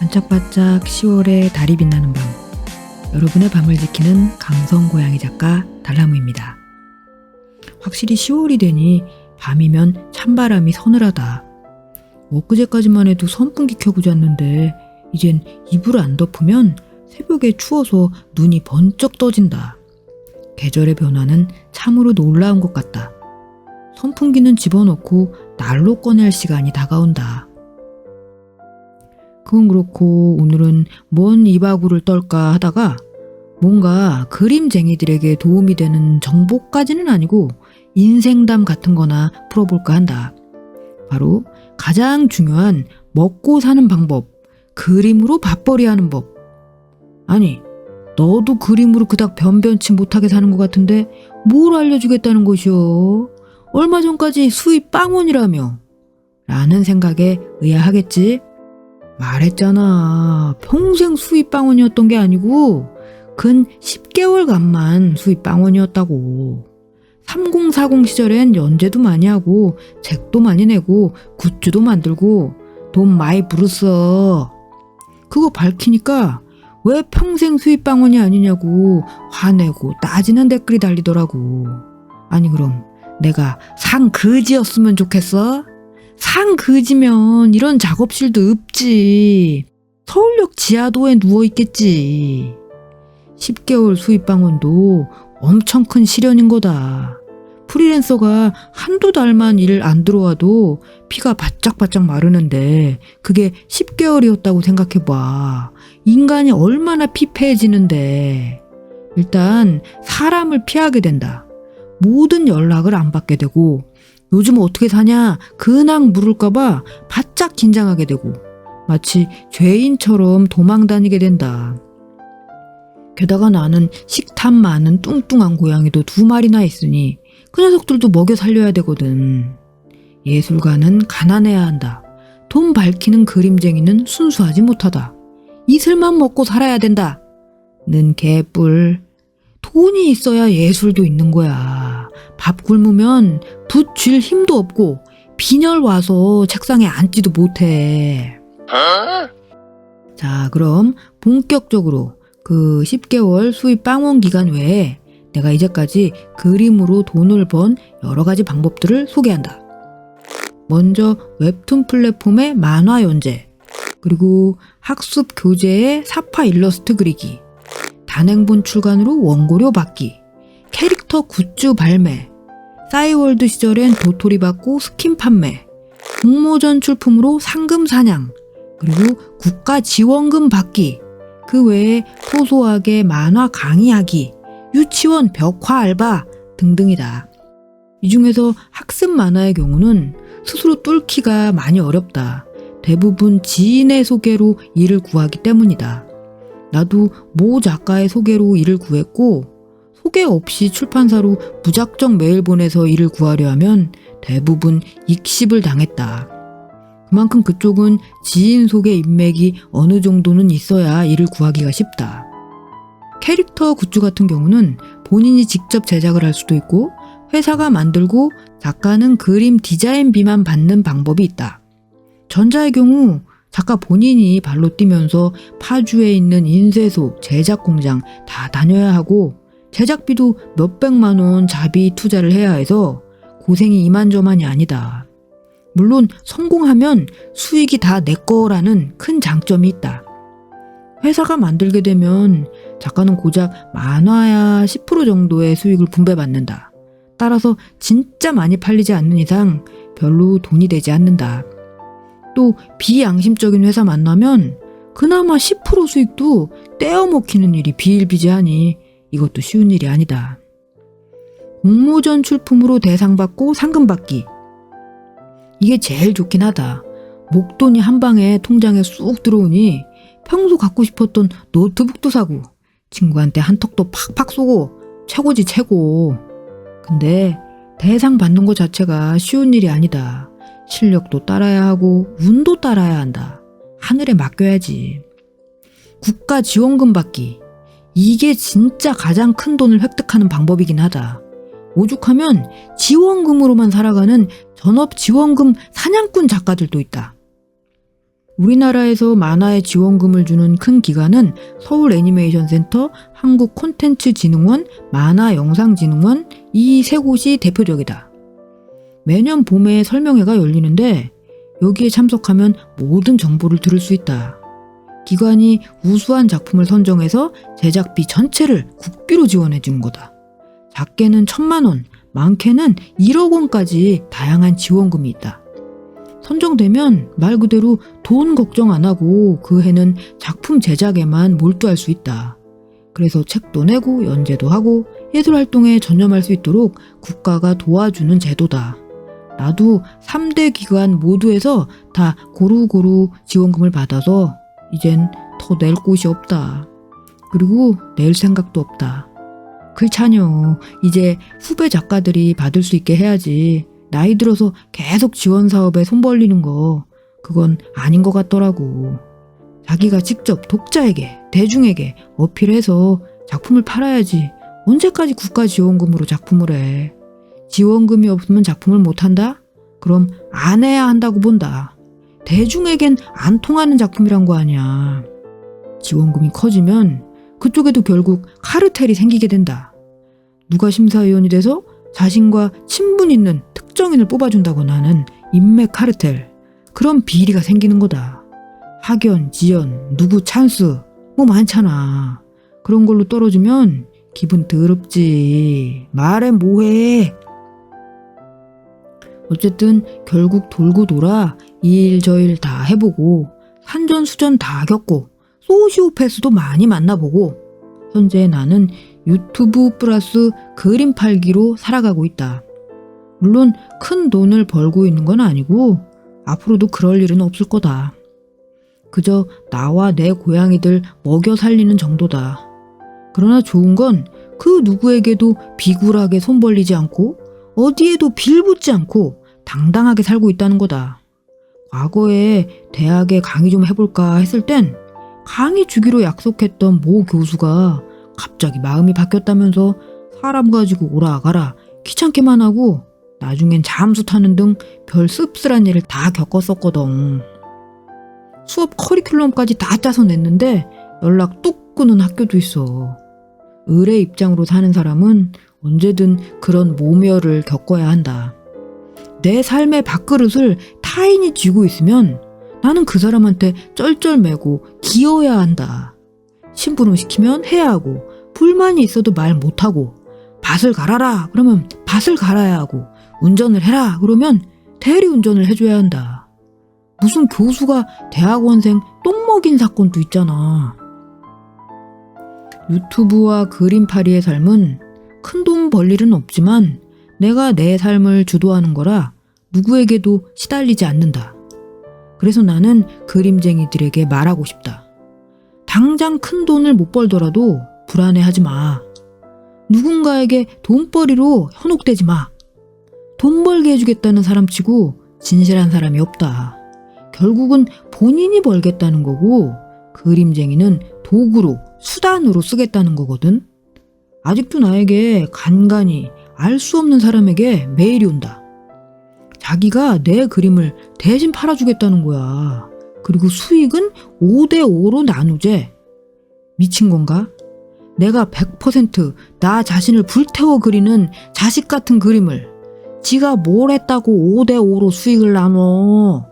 반짝반짝 10월의 달이 빛나는 밤. 여러분의 밤을 지키는 감성 고양이 작가 달나무입니다. 확실히 10월이 되니 밤이면 찬바람이 서늘하다. 엊그제까지만 해도 선풍기 켜고 잤는데 이젠 이불을 안 덮으면 새벽에 추워서 눈이 번쩍 떠진다. 계절의 변화는 참으로 놀라운 것 같다. 선풍기는 집어넣고 날로 꺼낼 시간이 다가온다. 그건 그렇고 오늘은 뭔 이바구를 떨까 하다가 뭔가 그림쟁이들에게 도움이 되는 정보까지는 아니고 인생담 같은 거나 풀어볼까 한다. 바로 가장 중요한 먹고 사는 방법, 그림으로 밥벌이 하는 법. 아니, 너도 그림으로 그닥 변변치 못하게 사는 것 같은데 뭘 알려주겠다는 것이오? 얼마 전까지 수입 빵원이라며. 라는 생각에 의아하겠지? 말했잖아. 평생 수입 빵원이었던 게 아니고 근 10개월간만 수입 빵원이었다고. 3040 시절엔 연재도 많이 하고 책도 많이 내고 굿즈도 만들고 돈 많이 부르어. 그거 밝히니까 왜 평생 수입 빵원이 아니냐고 화내고 따지는 댓글이 달리더라고. 아니 그럼 내가 상 그지였으면 좋겠어? 상 그지면 이런 작업실도 없지. 서울역 지하도에 누워 있겠지. 10개월 수입 방원도 엄청 큰 시련인 거다. 프리랜서가 한두 달만 일 안 들어와도 피가 바짝바짝 마르는데 그게 10개월이었다고 생각해봐. 인간이 얼마나 피폐해지는데. 일단 사람을 피하게 된다. 모든 연락을 안 받게 되고 요즘 어떻게 사냐 근황 물을까봐 바짝 긴장하게 되고 마치 죄인처럼 도망 다니게 된다. 게다가 나는 식탐 많은 뚱뚱한 고양이도 두 마리나 있으니 그 녀석들도 먹여 살려야 되거든. 예술가는 가난해야 한다. 돈 밝히는 그림쟁이는 순수하지 못하다. 이슬만 먹고 살아야 된다. 는 개뿔. 돈이 있어야 예술도 있는 거야. 밥 굶으면 붓 쥘 힘도 없고 빈혈 와서 책상에 앉지도 못해. 자, 그럼 본격적으로 그 10개월 수입 빵원 기간 외에 내가 이제까지 그림으로 돈을 번 여러 가지 방법들을 소개한다. 먼저 웹툰 플랫폼의 만화 연재, 그리고 학습 교재의 사파 일러스트 그리기, 단행본 출간으로 원고료 받기, 캐릭터 굿즈 발매, 싸이월드 시절엔 도토리 받고 스킨 판매, 공모전 출품으로 상금 사냥, 그리고 국가 지원금 받기, 그 외에 소소하게 만화 강의하기, 유치원 벽화 알바 등등이다. 이 중에서 학습 만화의 경우는 스스로 뚫기가 많이 어렵다. 대부분 지인의 소개로 일을 구하기 때문이다. 나도 모 작가의 소개로 일을 구했고, 소개 없이 출판사로 무작정 메일 보내서 일을 구하려 하면 대부분 익십을 당했다. 그만큼 그쪽은 지인 소개 인맥이 어느 정도는 있어야 일을 구하기가 쉽다. 캐릭터 굿즈 같은 경우는 본인이 직접 제작을 할 수도 있고 회사가 만들고 작가는 그림 디자인비만 받는 방법이 있다. 전자의 경우 작가 본인이 발로 뛰면서 파주에 있는 인쇄소, 제작 공장 다 다녀야 하고 제작비도 몇백만 원 자비 투자를 해야 해서 고생이 이만저만이 아니다. 물론 성공하면 수익이 다 내 거라는 큰 장점이 있다. 회사가 만들게 되면 작가는 고작 만화야 10% 정도의 수익을 분배받는다. 따라서 진짜 많이 팔리지 않는 이상 별로 돈이 되지 않는다. 또 비양심적인 회사 만나면 그나마 10% 수익도 떼어먹히는 일이 비일비재하니 이것도 쉬운 일이 아니다. 공모전 출품으로 대상 받고 상금 받기. 이게 제일 좋긴 하다. 목돈이 한 방에 통장에 쑥 들어오니 평소 갖고 싶었던 노트북도 사고 친구한테 한턱도 팍팍 쏘고 최고지 최고. 근데 대상 받는 것 자체가 쉬운 일이 아니다. 실력도 따라야 하고 운도 따라야 한다. 하늘에 맡겨야지. 국가 지원금 받기. 이게 진짜 가장 큰 돈을 획득하는 방법이긴 하다. 오죽하면 지원금으로만 살아가는 전업 지원금 사냥꾼 작가들도 있다. 우리나라에서 만화에 지원금을 주는 큰 기관은 서울 애니메이션 센터, 한국 콘텐츠 진흥원, 만화 영상진흥원 이 세 곳이 대표적이다. 매년 봄에 설명회가 열리는데 여기에 참석하면 모든 정보를 들을 수 있다. 기관이 우수한 작품을 선정해서 제작비 전체를 국비로 지원해 주는 거다. 작게는 천만 원, 많게는 1억 원까지 다양한 지원금이 있다. 선정되면 말 그대로 돈 걱정 안 하고 그 해는 작품 제작에만 몰두할 수 있다. 그래서 책도 내고 연재도 하고 예술 활동에 전념할 수 있도록 국가가 도와주는 제도다. 나도 3대 기관 모두에서 다 고루고루 지원금을 받아서 이젠 더 낼 곳이 없다. 그리고 낼 생각도 없다. 글차녀, 이제 후배 작가들이 받을 수 있게 해야지. 나이 들어서 계속 지원 사업에 손 벌리는 거, 그건 아닌 것 같더라고. 자기가 직접 독자에게, 대중에게 어필해서 작품을 팔아야지. 언제까지 국가 지원금으로 작품을 해. 지원금이 없으면 작품을 못한다? 그럼 안 해야 한다고 본다. 대중에겐 안 통하는 작품이란 거 아니야. 지원금이 커지면 그쪽에도 결국 카르텔이 생기게 된다. 누가 심사위원이 돼서 자신과 친분 있는 특정인을 뽑아준다거나 하는 인맥 카르텔. 그런 비리가 생기는 거다. 학연, 지연, 누구 찬스, 뭐 많잖아. 그런 걸로 떨어지면 기분 더럽지. 말해 뭐해. 어쨌든 결국 돌고 돌아 이 일 저 일 다 해보고 산전수전 다 겪고 소시오패스도 많이 만나보고 현재 나는 유튜브 플러스 그림 팔기로 살아가고 있다. 물론 큰 돈을 벌고 있는 건 아니고 앞으로도 그럴 일은 없을 거다. 그저 나와 내 고양이들 먹여 살리는 정도다. 그러나 좋은 건 그 누구에게도 비굴하게 손 벌리지 않고 어디에도 빌붙지 않고 당당하게 살고 있다는 거다. 과거에 대학에 강의 좀 해볼까 했을 땐 강의 주기로 약속했던 모 교수가 갑자기 마음이 바뀌었다면서 사람 가지고 오라 가라 귀찮게만 하고 나중엔 잠수 타는 등 별 씁쓸한 일을 다 겪었었거든. 수업 커리큘럼까지 다 짜서 냈는데 연락 뚝 끊은 학교도 있어. 을의 입장으로 사는 사람은 언제든 그런 모멸을 겪어야 한다. 내 삶의 밥그릇을 타인이 쥐고 있으면 나는 그 사람한테 쩔쩔매고 기어야 한다. 심부름 시키면 해야 하고 불만이 있어도 말 못하고 밭을 갈아라 그러면 밭을 갈아야 하고 운전을 해라 그러면 대리 운전을 해줘야 한다. 무슨 교수가 대학원생 똥 먹인 사건도 있잖아. 유튜브와 그림파리의 삶은 큰 돈 벌 일은 없지만 내가 내 삶을 주도하는 거라 누구에게도 시달리지 않는다. 그래서 나는 그림쟁이들에게 말하고 싶다. 당장 큰 돈을 못 벌더라도 불안해하지 마. 누군가에게 돈벌이로 현혹되지 마. 돈 벌게 해주겠다는 사람 치고 진실한 사람이 없다. 결국은 본인이 벌겠다는 거고 그림쟁이는 도구로 수단으로 쓰겠다는 거거든. 아직도 나에게 간간히 알 수 없는 사람에게 메일이 온다. 자기가 내 그림을 대신 팔아주겠다는 거야. 그리고 수익은 5대5로 나누재. 미친 건가? 내가 100%나 자신을 불태워 그리는 자식 같은 그림을 지가 뭘 했다고 5대5로 수익을 나눠.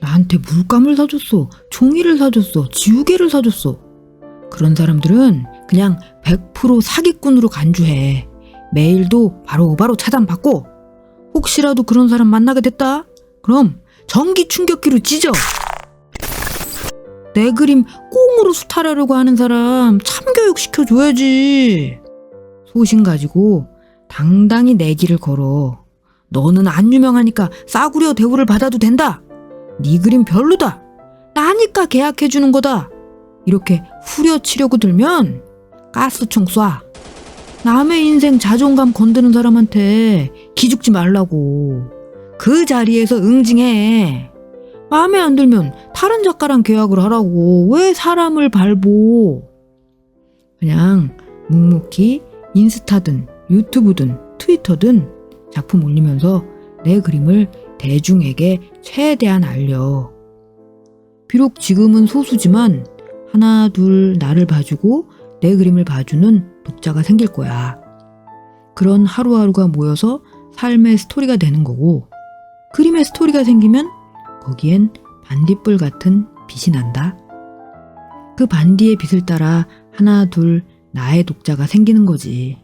나한테 물감을 사줬어. 종이를 사줬어. 지우개를 사줬어. 그런 사람들은 그냥 100% 사기꾼으로 간주해. 메일도 바로바로 차단받고 혹시라도 그런 사람 만나게 됐다? 그럼 전기 충격기로 찢어. 내 그림 꽁으로 수탈하려고 하는 사람 참교육 시켜줘야지. 소신 가지고 당당히 내 길을 걸어. 너는 안 유명하니까 싸구려 대우를 받아도 된다. 네 그림 별로다. 나니까 계약해주는 거다. 이렇게 후려치려고 들면 가스총 쏴. 남의 인생 자존감 건드는 사람한테 기죽지 말라고. 그 자리에서 응징해. 마음에 안 들면 다른 작가랑 계약을 하라고. 왜 사람을 밟고. 그냥 묵묵히 인스타든 유튜브든 트위터든 작품 올리면서 내 그림을 대중에게 최대한 알려. 비록 지금은 소수지만 하나, 둘 나를 봐주고 내 그림을 봐주는 독자가 생길 거야. 그런 하루하루가 모여서 삶의 스토리가 되는 거고, 그림의 스토리가 생기면 거기엔 반딧불 같은 빛이 난다. 그 반디의 빛을 따라 하나, 둘 나의 독자가 생기는 거지.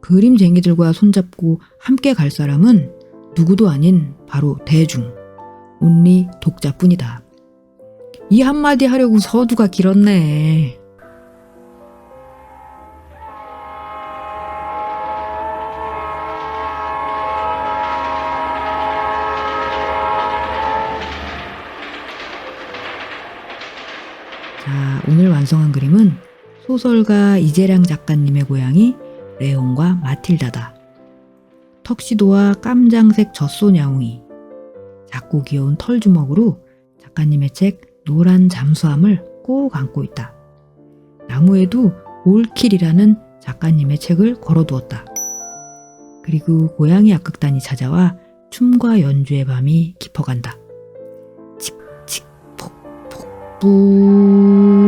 그림쟁이들과 손잡고 함께 갈 사람은 누구도 아닌 바로 대중, 온리 독자뿐이다. 이 한마디 하려고 서두가 길었네. 오늘 완성한 그림은 소설가 이재량 작가님의 고향이 레온과 마틸다다. 턱시도와 깜장색 젖소냐옹이 작고 귀여운 털주먹으로 작가님의 책 노란 잠수함을 꼭 안고 있다. 나무에도 올킬이라는 작가님의 책을 걸어두었다. 그리고 고양이 악극단이 찾아와 춤과 연주의 밤이 깊어간다. 칙칙 폭폭 뿡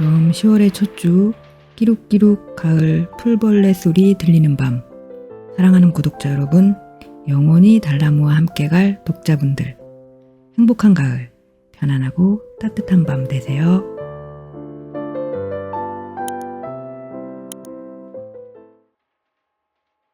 그럼 10월의 첫 주 끼룩끼룩 가을 풀벌레 소리 들리는 밤 사랑하는 구독자 여러분 영원히 달나무와 함께 갈 독자분들 행복한 가을 편안하고 따뜻한 밤 되세요.